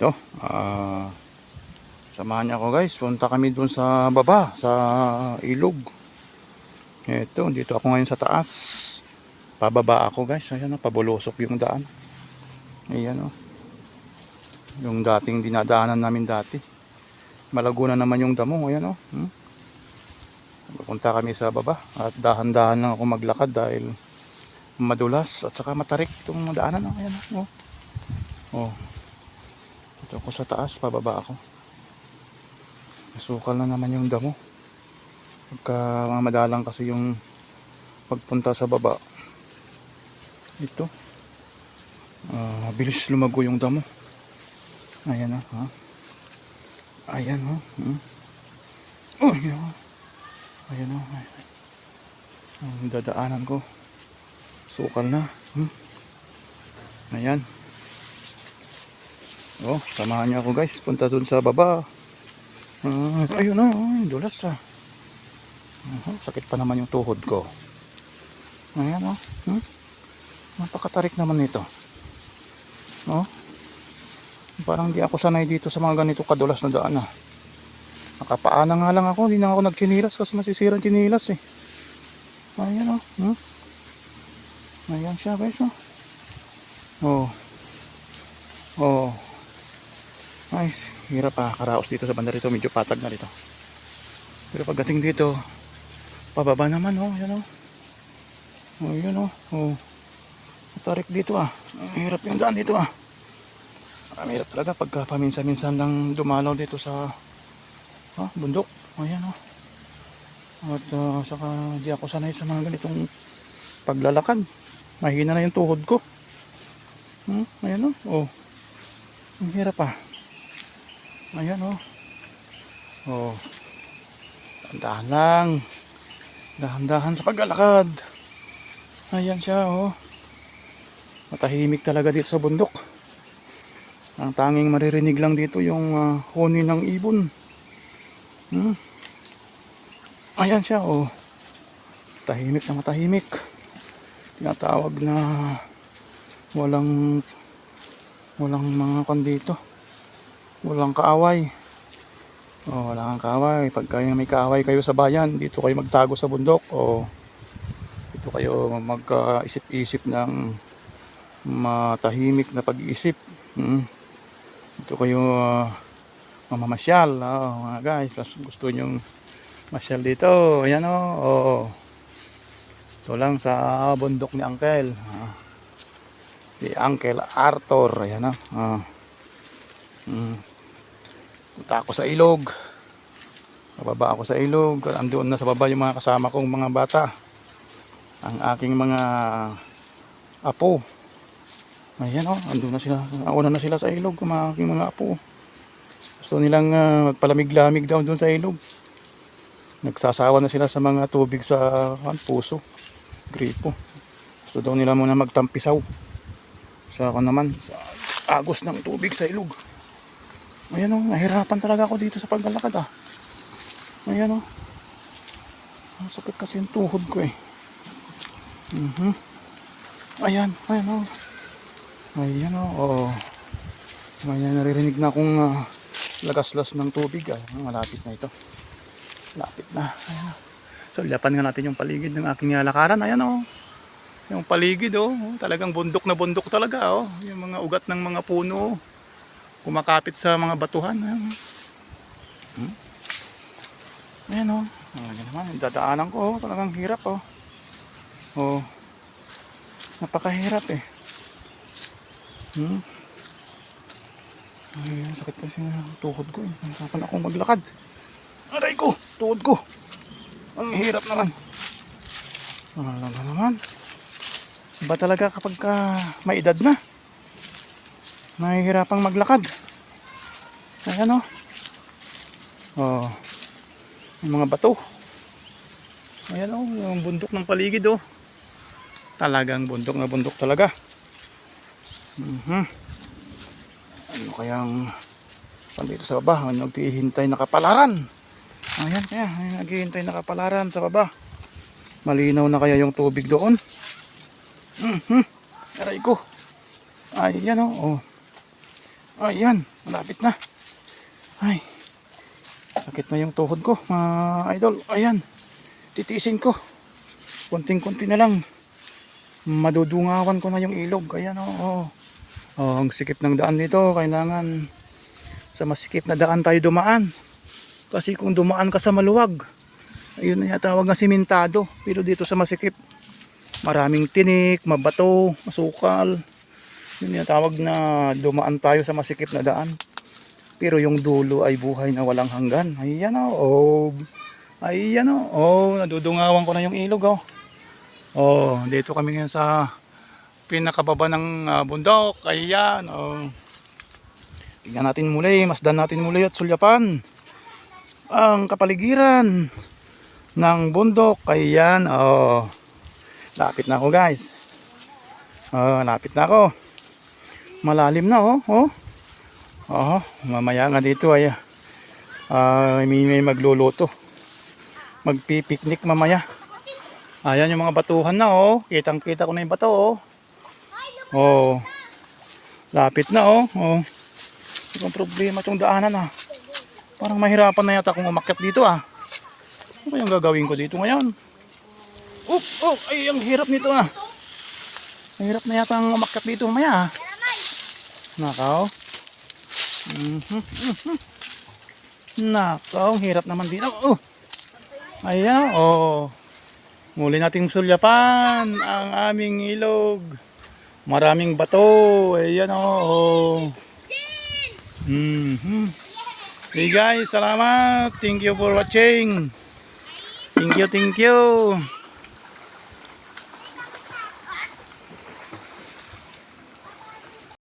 Ito, ah, samahan niyo ako guys. Punta kami dun sa baba, sa ilog. Ito, dito ako ngayon sa taas. Pababa ako guys. Ayan o, pabulusok yung daan. Ayan o. Yung dating dinadaanan namin dati. Malago na naman yung damo. Ayan o. Hmm? Pupunta kami sa baba. At dahan-dahan lang ako maglakad dahil madulas at saka matarik itong daanan. O. Ayan o. Oh. Dito ako sa taas, pababa ako. Nasukal na naman yung damo. Pagka madalang kasi yung pagpunta sa baba. Ito. Ah, mabilis lumago yung damo. Ayan na, ha? Ayan, ha? Hmm? Oh, ayan, ha? Ayan? Ayan. Ang dadaanan ko. Sukal na. Hmm? Ayan. Oh, samahan niyo ako guys. Punta dun sa baba. Ah, ayun na, ay, dulas ah. Aha, sakit pa naman yung tuhod ko. Ayan oh. Hmm? Napakatarik naman nito. Oh. Parang di ako sanay dito sa mga ganito kadulas na daan ah. Nakapaana nga lang ako, hindi na ako nagchinilas kasi masisira ang chinilas eh. Ayan oh. Hmm? Ayan siya guys oh. Oh. Oh. Nice. Hirap ah. Karaos dito sa banda rito. Medyo patag na dito. Pero pagdating dito, pababa naman oh. Yan oh. Oh, yun oh. Oh. Matarik dito ah. Hirap yung daan dito ah. Ang hirap talaga pagka paminsan-minsan lang dumalaw dito sa ah, bundok. Oh, yan oh. At uh, saka di ako sanay sa mga ganitong paglalakad. Mahina na yung tuhod ko. Hmm, ayan oh. Oh. Ang hirap ah. Ayan oh. Oh. Dahan lang. Dahan-dahan sa paglalakad. Ayan siya oh. Matahimik talaga dito sa bundok. Ang tanging maririnig lang dito yung uh, huni ng ibon. Hmm. Ayan siya oh. Tahimik na matahimik. Tinatawag na walang walang mga kon dito. Walang kaaway. Oh, wala kang kaaway. Pag kayo may kaaway kayo sa bayan, dito kayo magtago sa bundok o dito kayo mag-isip-isip ng matahimik na pag-iisip. Hmm. Dito kayo uh, mamamasyal. Oh, mga guys, gusto nyo masyal dito. Ayan o. Oh. oh. Ito lang sa bundok ni Uncle. Ah. Si Uncle Arthur. Ayan o. Ah. Hmm. Punta ako sa ilog. Bababa ako sa ilog. Andoon na sa baba yung mga kasama kong mga bata. Ang aking mga apo. Ayan o, andun na sila. Nauna na sila sa ilog, mga aking mga apo. Gusto nilang uh, magpalamig-lamig daw doon sa ilog. Nagsasawa na sila sa mga tubig sa kan, puso. Gripo. Gusto daw nila muna magtampisaw. Sa ako naman, sa agos ng tubig sa ilog. Ayan o, nahirapan talaga ako dito sa paglalakad ah. Ayan o. Ang sakit kasi yung tuhod ko eh. Mhm. Ayan, ayan o. Ayan o, oh. Ayan, naririnig na akong uh, lagaslas ng tubig ah. Malapit na ito. Lapit na. Ayan. So, lapan nga natin yung paligid ng aking lakaran. Ayan o. Yung paligid oh, talagang bundok na bundok talaga oh. Yung mga ugat ng mga puno kumakapit sa mga batuhan. Ayan. Hmm? Ayan oh. Ayan naman, dadaanan ko oh. Talagang hirap oh. Oh. Napakahirap eh. Hmm? Ay, sakit kasi ng tuhod ko eh. Nakapan akong maglakad. Aray ko! Tuhod ko! Ang hirap naman. Ano na naman? Ba talaga kapag ka may edad na? Nahihirapang maglakad. Ayan o. Oh. Yung mga bato. Ayan o, yung bundok ng paligid o. Talagang bundok na bundok talaga. Mhm. Ano kayang pandito sa baba? Ano naghihintay na kapalaran? Ayan kaya, ay, naghihintay na kapalaran sa baba. Malinaw na kaya yung tubig doon? Mhm. Aray ko. Ayan o. Oh. Ayan, malapit na. Ay, sakit na yung tuhod ko, mga idol. Ayan, titiisin ko. Kunting-kunti na lang. Madudungawan ko na yung ilog. Ayan, oo. Oh, oh. ang sikip ng daan dito. Kailangan sa masikip na daan tayo dumaan. Kasi kung dumaan ka sa maluwag, ayun na tawag na simentado. Pero dito sa masikip, maraming tinik, mabato, masukal. Yun yung tawag na dumaan tayo sa masikip na daan. Pero yung dulo ay buhay na walang hanggan. Ayan o. Oh. Ayan o. Oh. nadudungawan ko na yung ilog oh. Oh, dito kami ngayon sa pinakababa ng ah, bundok. Ayan oh. Tingnan natin muli, masdan natin muli at sulyapan ang kapaligiran ng bundok. Ayan oh. Lapit na ako guys. Oh, lapit na ako. Malalim na oh. Oh. Oh, mamaya nga dito ay ah may, may magluluto. Magpipiknik mamaya. Ayan yung mga batuhan na oh. Kitang kita ko na yung bato oh. Oh. Lapit na oh. Oh. Ang problema itong daanan ah. Parang mahirapan na yata akong umakyat dito ah. Ano ba yung gagawin ko dito ngayon? Oop, oh, ay, ang hirap nito ah. Mahirap na yata ang umakyat dito mamaya ah. Nakaw. Mhm, mhm. Nakaw, hirap naman dito. Oh. Ayan, oh. Muli nating sulyapan ang aming ilog. Maraming bato. Ayan, oh. Mhm. Hey guys, salamat. Thank you for watching. Thank you, thank you.